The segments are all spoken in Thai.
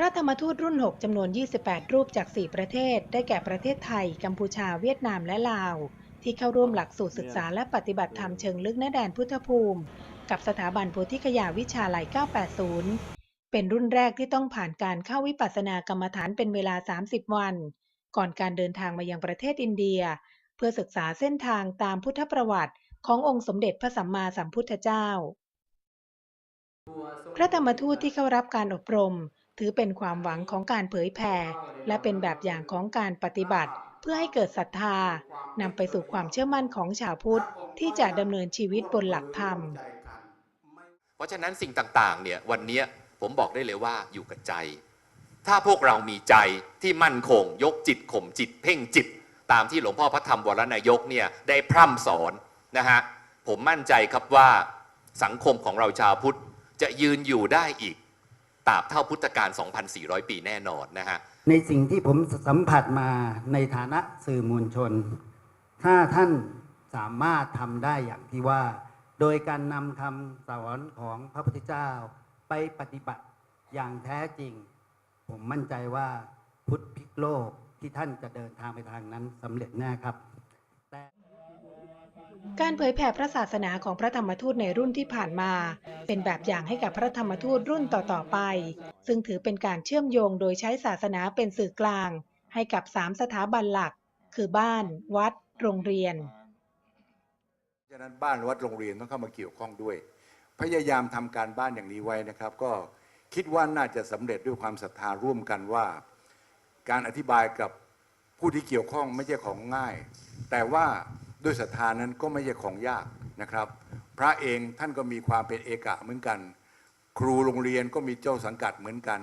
พระธรรมทูตรุ่น 6 จำนวน 28 รูปจาก 4 ประเทศ ได้แก่ประเทศไทย กัมพูชา เวียดนาม และลาว ที่เข้าร่วมหลักสูตรศึกษาและปฏิบัติธรรมเชิงลึกณแดนพุทธภูมิ กับสถาบันโพธิคยาวิชาลัย 980 เป็นรุ่นแรกที่ต้องผ่านการเข้าวิปัสสนากรรมฐานเป็นเวลา 30 วัน ก่อนการเดินทางมายังประเทศอินเดีย เพื่อศึกษาเส้นทางตามพุทธประวัติ ขององค์สมเด็จพระสัมมาสัมพุทธเจ้า พระธรรมทูตที่เข้ารับการอบรม ถือเป็นความหวังของการเผยแผ่ และเป็นแบบอย่างของการปฏิบัติ เพื่อให้เกิดศรัทธานำไปสู่ความเชื่อมั่นของชาวพุทธ ที่จะดำเนินชีวิตบนหลักธรรม เพราะฉะนั้นสิ่งต่างๆเนี่ยวันนี้ผมบอกได้เลยว่าอยู่กับใจ ถ้าพวกเรามีใจที่มั่นคง ยกจิตข่มจิต เพ่งจิต ตามที่หลวงพ่อพระธรรมวรนายกเนี่ยได้พร่ำสอนนะฮะผมมั่นใจครับว่าสังคมของเราชาวพุทธจะยืนอยู่ได้อีก ตราบเท่าพุทธกาล 2,400 ปีแน่นอนนะฮะ ในสิ่งที่ผมสัมผัสมาในฐานะสื่อมวลชน ถ้าท่านสามารถทำได้อย่างที่ว่า โดยการนำคำสอนของพระพุทธเจ้าไปปฏิบัติอย่างแท้จริง ผมมั่นใจว่าพุทธพิกโลกที่ท่านจะเดินทางไปทางนั้นสำเร็จแน่ครับ การเผยแผ่พระศาสนาของพระธรรมทูตในรุ่นที่ผ่านมา เป็นแบบอย่างให้กับพระธรรมทูตรุ่นต่อๆไป ซึ่งถือเป็นการเชื่อมโยงโดยใช้ศาสนาเป็นสื่อกลาง ให้กับสามสถาบันหลัก คือบ้าน วัด โรงเรียนฉะนั้นบ้านวัดโรงเรียนต้องเข้ามาเกี่ยวข้องด้วย พยายามทำการบ้านอย่างนี้ไว้นะครับ ก็คิดว่าน่าจะสำเร็จด้วยความศรัทธาร่วมกันว่า การอธิบายกับผู้ที่เกี่ยวข้องไม่ใช่ของง่าย แต่ว่า ด้วยศรัทธานั้นก็ไม่ใช่ของยากนะครับ พระเองท่านก็มีความเป็นเอกะเหมือนกัน ครูโรงเรียนก็มีเจ้าสังกัดเหมือนกัน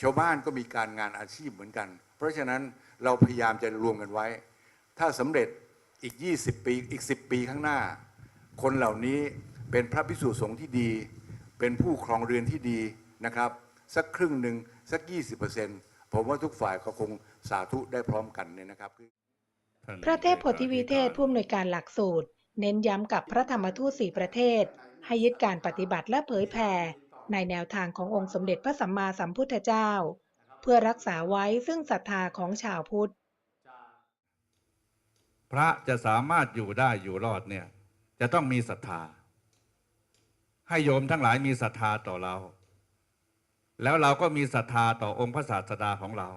ชาวบ้านก็มีการงานอาชีพเหมือนกัน เพราะฉะนั้นเราพยายามจะรวมกันไว้ ถ้าสำเร็จอีก 20 ปีอีก 10 ปีข้างหน้า คนเหล่านี้เป็นพระพิสุสงฆ์ที่ดี เป็นผู้ครองเรือนที่ดีนะครับ สักครึ่งหนึ่งสัก 20%ผมว่าทุกฝ่ายก็คงสาธุได้พร้อมกันเนี่ยนะครับ พระเทพโพธิวิเทศผู้อำนวยการหลักสูตร เน้นย้ำกับพระธรรมทูตสี่ประเทศ ให้ยึดการปฏิบัติและเผยแผ่ในแนวทางขององค์สมเด็จพระสัมมาสัมพุทธเจ้า เพื่อรักษาไว้ซึ่งศรัทธาของชาวพุทธ พระจะสามารถอยู่ได้อยู่รอดเนี่ยจะต้องมีศรัทธา ให้โยมทั้งหลายมีศรัทธาต่อเรา แล้วเราก็มีศรัทธาต่อองค์พระศาสดาของเรา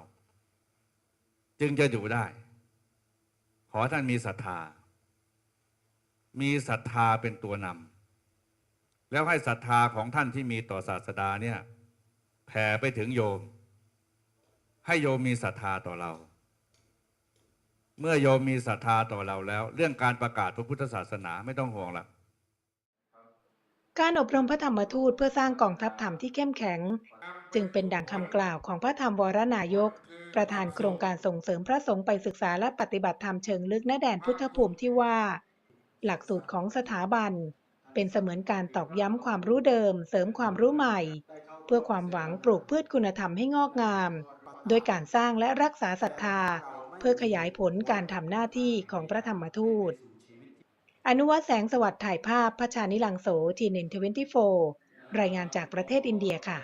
จึงจะอยู่ได้ ขอท่านมีศรัทธา มีศรัทธาเป็นตัวนำแล้วให้ศรัทธาของท่านที่มีต่อศาสดาเนี่ยแผ่ไปถึงโยม ให้โยมมีศรัทธาต่อเรา เมื่อโยมมีศรัทธาต่อเราแล้ว เรื่องการประกาศพระพุทธศาสนาไม่ต้องห่วงละการอบรมพระธรรมทูตเพื่อสร้างกองทัพธรรมที่เข้มแข็ง จึงเป็นดังคำกล่าวของพระธรรมวรนายก ประธานโครงการส่งเสริมพระสงฆ์ไปศึกษาและปฏิบัติธรรมเชิงลึกณแดนพุทธภูมิที่ว่า หลักสูตรของสถาบัน เป็นเสมือนการตอกย้ำความรู้เดิม เสริมความรู้ใหม่ เพื่อความหวังปลูกพืชคุณธรรมให้งอกงาม โดยการสร้างและรักษาศรัทธา เพื่อขยายผลการทำหน้าที่ของพระธรรมทูต อนุวัฒน์แสงสวัสดิ์ถ่ายภาพพระชานิลังโสทีเน็นทเวนตี้โฟรายงานจากประเทศอินเดียค่ะ